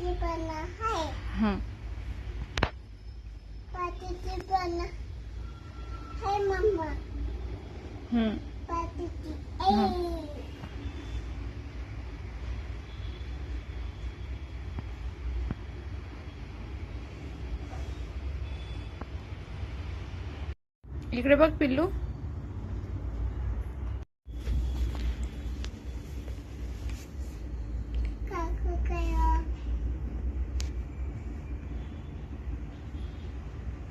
हं. हं. हं. ए इकडे बघ पिल्लू काकू काय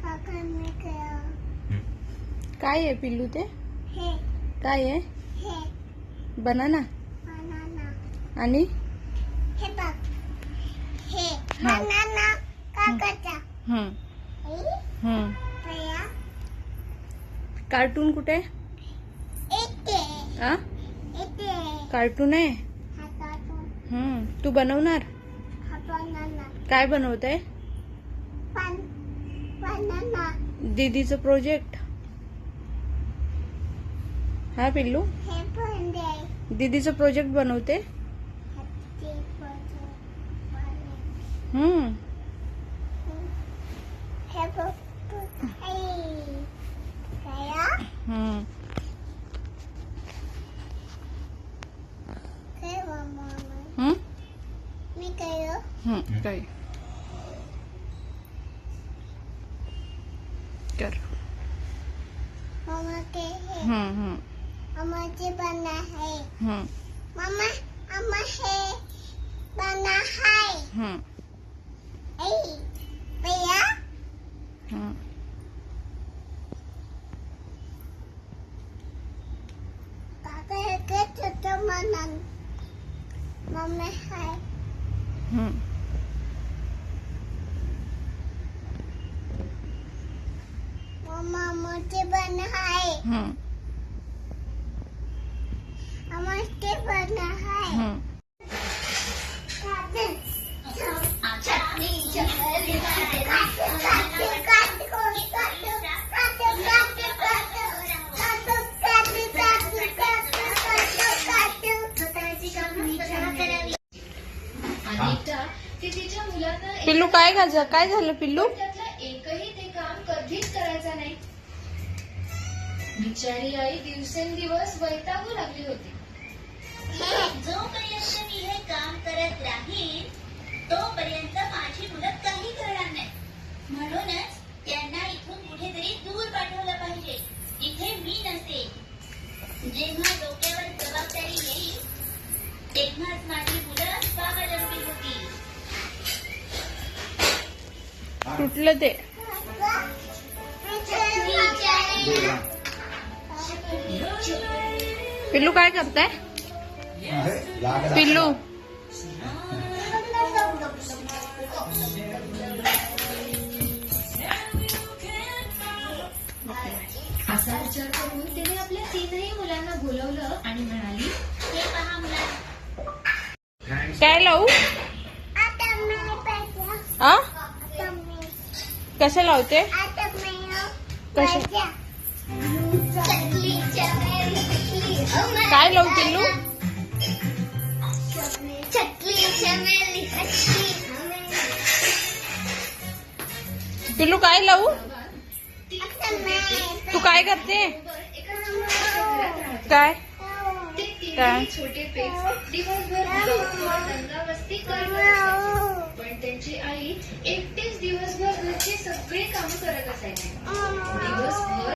काका मी काय काय आहे पिल्लू ते? हे. काय आहे? हे. बनाना बनाना आणि? हे बघ. हे. हा. बनाना काकाचा हं. ए हं. पया कार्टून कुठे? इथे आ? इथे कार्टून आहे? हं. तू बनवणार? हा बनाना काय बनवत आहे पण बनाना दीदीचं प्रोजेक्ट हा पिल्लू? हे दीदीचं प्रोजेक्ट बनवते. हं. हे. ए कया. काय मम्मा? मी काय. काय? कर. मम्मा के हे हं. हं. मम्माची बना है हं. मम्मा अम्मा हे बना है हं. ए भैया हं. काका हे के छोटं म्हणन मम्मी है हं. मम्मा मोठी बन है हं. अम्माची बन है हं. अनेकदा ती तिच्या मुलांना एक- पिल्लू काय घाल काय झालं पिल्लू? एकही ते काम कधीच करायचं नाही बिचारी आई दिवसेंदिवस वैतागू लागली होती. तेव्हाच माझी मुलं स्वावलंबी होतील तुटलं ते? पिल्लू काय करताय? पिल्लू. असा विचार करून तिने आपल्या तीनही मुलांना बोलवलं आणि म्हणाली हे पहा मुलांना काय लावू आता मी पाहिजे आ आता मी कसं? लावते आता मी कशी? चकलीच्या मेली काय लावू पिल्लू चकलीच्या मेली हटली पिल्लू काय लावू आता मी तू काय करते? काय ते काय? तीनही छोटे पेच दिवसभर गावावर दंगामस्ती करत असायचे. पण त्यांची आई एकटीच दिवसभर घरची सगळी कामं करत असायची दिवस